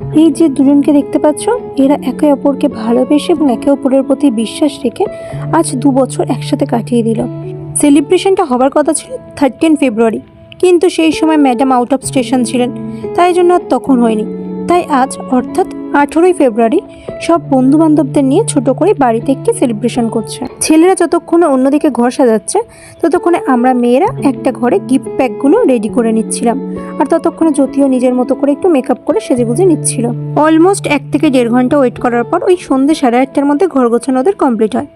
এই যে দুজনকে দেখতে পাচ্ছ, এরা একে অপরকে ভালোবেসে এবং একে অপরের প্রতি বিশ্বাস রেখে আজ দু বছর একসাথে কাটিয়ে দিল। সেলিব্রেশনটা হবার কথা ছিল থার্টিন ফেব্রুয়ারি কিন্তু সেই সময় ম্যাডাম আউট অফ স্টেশন ছিলেন, তাই জন্য তখন হয়নি। তাই আজ, অর্থাৎ আঠেরোই ফেব্রুয়ারি, সব বন্ধু বান্ধবদের নিয়ে ছোট করে বাড়িতে একটি সেলিব্রেশন করছে। ছেলেরা যতক্ষণে অন্যদিকে ঘর সাজাচ্ছে, ততক্ষণে আমরা মেয়েরা একটা ঘরে গিফট প্যাকগুলো রেডি করে নিচ্ছিলাম। আর ততক্ষণে যদিও নিজের মতো করে একটু মেকআপ করে সেজে গুজে নিচ্ছিল। অলমোস্ট এক থেকে দেড় ঘণ্টা ওয়েট করার পর ওই সন্ধ্যে সাড়ে আটটার মধ্যে ঘর গোছানো ওদের কমপ্লিট হয়।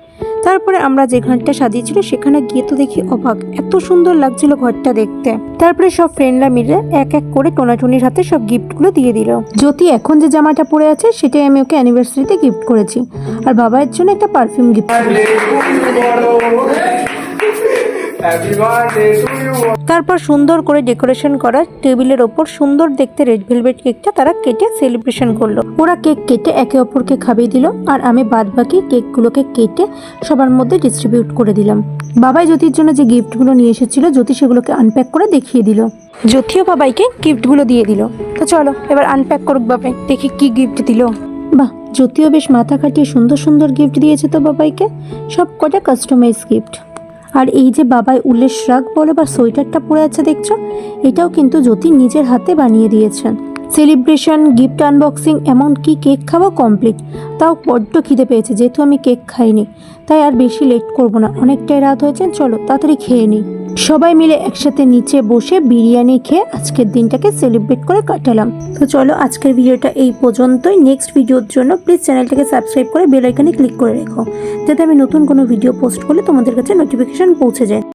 তারপরে আমরা যে ঘরটা সাজিয়েছিল, সেখানে গিয়ে তো দেখি অবাক, এত সুন্দর লাগছিল ঘরটা দেখতে। তারপরে সব ফ্রেন্ডরা মিলে এক এক করে টোনাটুনির হাতে সব গিফটগুলো দিয়ে দিল। জ্যোতি, এখন যে জামাটা পরে আছে, সেটাই আমি ওকে অ্যানিভার্সারিতে গিফট করেছি। আর বাবার জন্য একটা পারফিউম গিফট তারপর সুন্দর করে ডেকোরেশন করা টেবিলের ওপর সুন্দর দেখতে রেড ভেলভেট কেকটা তারা কেটে সেলিব্রেশন করল। ওরা কেক কেটে একে অপরকে খাইয়ে দিল আর আমি বাদ বাকি কেকগুলোকে কেটে সবার মধ্যে ডিস্ট্রিবিউট করে দিলাম। বাবাই জ্যোতির জন্য যে গিফটগুলো নিয়ে এসেছিল, জ্যোতি সেগুলোকে আনপ্যাক করে দেখিয়ে দিল। জ্যোতিও বাবাইকে গিফটগুলো দিয়ে দিল। তো চলো, এবার আনপ্যাক করুক বাবাই, দেখি কি গিফট দিল। বাহ, জ্যোতিও বেশ মাথা খাটিয়ে সুন্দর সুন্দর গিফট দিয়েছে তো বাবাইকে। সব কটা কাস্টমাইজ গিফট আর এই যে বাবাই উল্লেস শ্রাগ বলে বা সোয়েটারটা পরে আছে দেখছ, এটাও কিন্তু জ্যোতি নিজের হাতে বানিয়ে দিয়েছেন। সেলিব্রেশন গিফট আনবক্সিং এমনকি কেক খাওয়া কমপ্লিট তাও বড্ড খিদে পেয়েছে, যেহেতু আমি কেক খাইনি। তাই আর বেশি লেট করব না, অনেকটাই রাত হয়েছে, চলো তাড়াতাড়ি খেয়ে নিই। সবাই মিলে একসাথে নিচে বসে বিরিয়ানি খেয়ে আজকের দিনটাকে সেলিব্রেট করে কাটালাম। তো চলো আজকের ভিডিওটা এই পর্যন্তই। নেক্সট ভিডিওর জন্য প্লিজ চ্যানেলটাকে সাবস্ক্রাইব করে বেল আইকনে ক্লিক করে রেখো, যাতে আমি নতুন কোনো ভিডিও পোস্ট করলে তোমাদের কাছে নোটিফিকেশান পৌঁছে যায়।